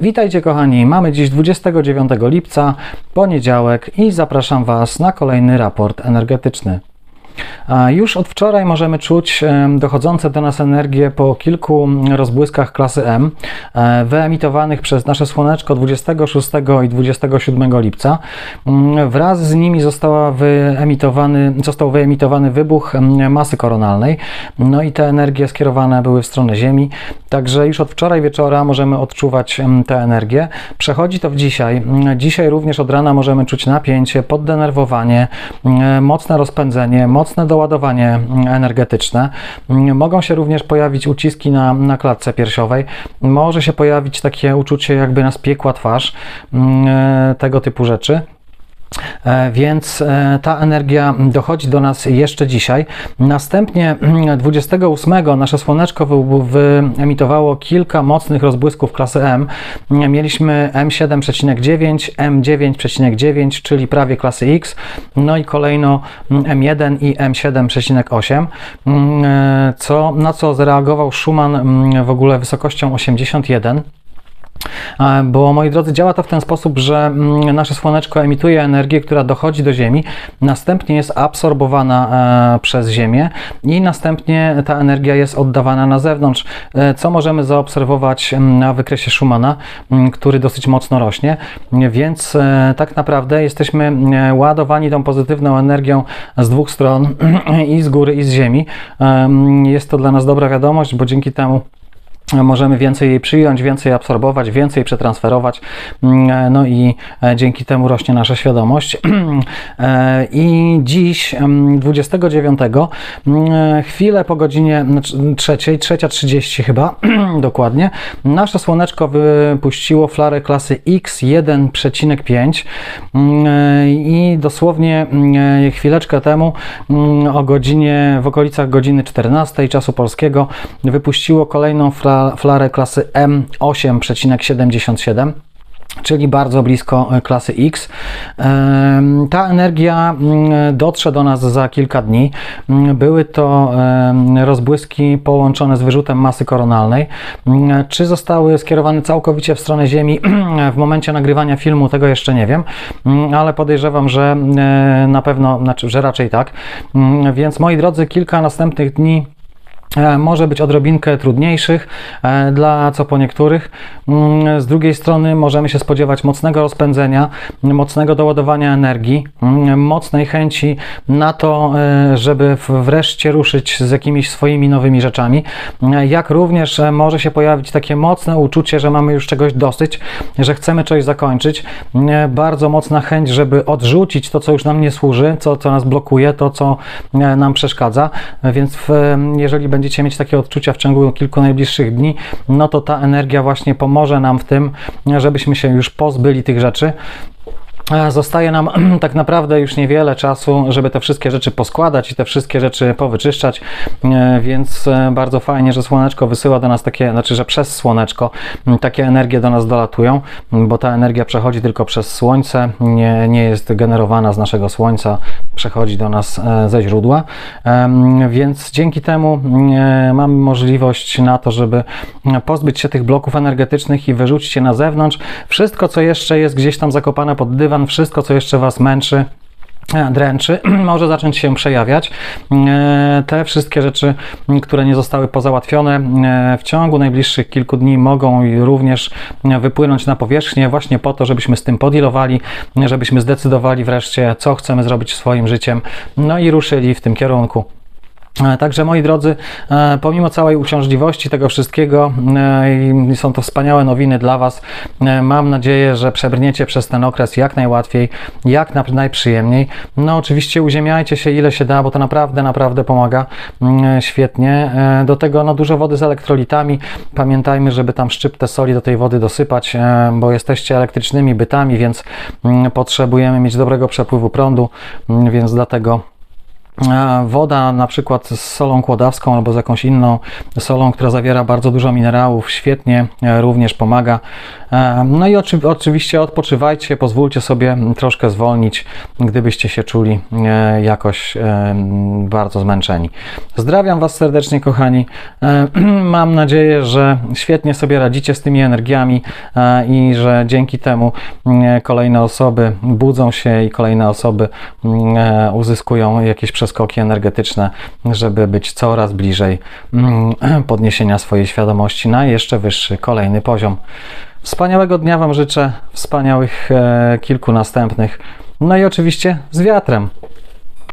Witajcie kochani, mamy dziś 29 lipca, poniedziałek i zapraszam Was na kolejny raport energetyczny. Już od wczoraj możemy czuć dochodzące do nas energie po kilku rozbłyskach klasy M, e, wyemitowanych przez nasze Słoneczko 26 i 27 lipca. Mm, Wraz z nimi została wyemitowany, został wyemitowany wybuch masy koronalnej, no i te energie skierowane były w stronę Ziemi, także już od wczoraj wieczora możemy odczuwać tę energię. Przechodzi to w dzisiaj. Mm, Dzisiaj również od rana możemy czuć napięcie, poddenerwowanie, mocne rozpędzenie, mocne doładowanie mm, energetyczne. Mogą się również pojawić uciski na, na klatce piersiowej. Może się pojawić takie uczucie, jakby nas piekła twarz, mm, e, tego typu rzeczy. E, Więc e, ta energia dochodzi do nas jeszcze dzisiaj. Następnie mm, 28 nasze słoneczko wy- wyemitowało kilka mocnych rozbłysków klasy M. Mieliśmy M7,9, M9,9, czyli prawie klasy X, no i kolejno mm, M1 i M7,8, mm, e, co, na co zareagował Schumann mm, w ogóle wysokością 81. E, Bo moi drodzy, działa to w ten sposób, że mm, nasze słoneczko emituje energię, która dochodzi do Ziemi, następnie jest absorbowana e, przez Ziemię i następnie ta energia jest oddawana na zewnątrz, e, co możemy zaobserwować mm, na wykresie Schumana, mm, który dosyć mocno rośnie. Więc tak naprawdę jesteśmy ładowani tą pozytywną energią z dwóch stron, i z góry, i z Ziemi. Em, Jest to dla nas dobra wiadomość, bo dzięki temu możemy więcej jej przyjąć, więcej absorbować, więcej przetransferować, mm, no i e, dzięki temu rośnie nasza świadomość. E, I dziś, em, 29, mm, chwilę po godzinie znaczy, trzeciej, trzecia 30 chyba, dokładnie, nasze słoneczko wypuściło flarę klasy X1,5 mm, i dosłownie mm, chwileczkę temu mm, o godzinie, w okolicach godziny 14 czasu polskiego wypuściło kolejną fla, flarę klasy M8,77 czyli bardzo blisko e, klasy X. Ta energia mm, dotrze do nas za kilka dni. Mm, Były to rozbłyski połączone z wyrzutem masy koronalnej. Mm, Czy zostały skierowane całkowicie w stronę Ziemi w momencie nagrywania filmu, tego jeszcze nie wiem, ale podejrzewam, że e, na pewno, znaczy, że raczej tak. Więc moi drodzy, kilka następnych dni może być odrobinkę trudniejszych e, dla co po niektórych. Mm, Z drugiej strony możemy się spodziewać mocnego rozpędzenia, mocnego doładowania energii, mm, mocnej chęci na to, e, żeby wreszcie ruszyć z jakimiś swoimi nowymi rzeczami. E, Jak również e, może się pojawić takie mocne uczucie, że mamy już czegoś dosyć, że chcemy coś zakończyć. E, Bardzo mocna chęć, żeby odrzucić to, co już nam nie służy, co, co nas blokuje, to, co e, nam przeszkadza. E, Więc jeżeli będziecie mieć takie odczucia w ciągu kilku najbliższych dni, no to ta energia właśnie pomoże nam w tym, żebyśmy się już pozbyli tych rzeczy. Zostaje nam tak naprawdę już niewiele czasu, żeby te wszystkie rzeczy poskładać i te wszystkie rzeczy powyczyszczać, e, więc e, bardzo fajnie, że Słoneczko wysyła do nas takie, znaczy, że przez Słoneczko takie energie do nas dolatują, bo ta energia przechodzi tylko przez Słońce, nie, nie jest generowana z naszego Słońca, przechodzi do nas e, ze źródła, więc dzięki temu e, mamy możliwość na to, żeby pozbyć się tych bloków energetycznych i wyrzucić je na zewnątrz. Wszystko, co jeszcze jest gdzieś tam zakopane pod dywan, wszystko, co jeszcze Was męczy, e, dręczy, może zacząć się przejawiać. E, Te wszystkie rzeczy, które nie zostały pozałatwione e, w ciągu najbliższych kilku dni mogą również wypłynąć na powierzchnię właśnie po to, żebyśmy z tym podilowali, żebyśmy zdecydowali wreszcie, co chcemy zrobić swoim życiem, no i ruszyli w tym kierunku. E, Także moi drodzy, e, pomimo całej uciążliwości tego wszystkiego, e, są to wspaniałe nowiny dla Was. Mam nadzieję, że przebrniecie przez ten okres jak najłatwiej, jak najprzyjemniej. No oczywiście uziemiajcie się ile się da, bo to naprawdę, naprawdę pomaga mm, świetnie. Do tego no, dużo wody z elektrolitami. Pamiętajmy, żeby tam szczyptę soli do tej wody dosypać, bo jesteście elektrycznymi bytami, więc mm, potrzebujemy mieć dobrego przepływu prądu, mm, więc dlatego Woda na przykład z solą kłodawską albo z jakąś inną solą, która zawiera bardzo dużo minerałów, świetnie e, również pomaga. E, No i oczy, oczywiście odpoczywajcie, pozwólcie sobie troszkę zwolnić, gdybyście się czuli e, jakoś bardzo zmęczeni. Zdrawiam Was serdecznie, kochani. Mam nadzieję, że świetnie sobie radzicie z tymi energiami i że dzięki temu kolejne osoby budzą się i kolejne osoby mm, uzyskują jakieś przeskoki energetyczne, żeby być coraz bliżej mm, podniesienia swojej świadomości na jeszcze wyższy, kolejny poziom. Wspaniałego dnia Wam życzę, wspaniałych e, kilku następnych. No i oczywiście z wiatrem.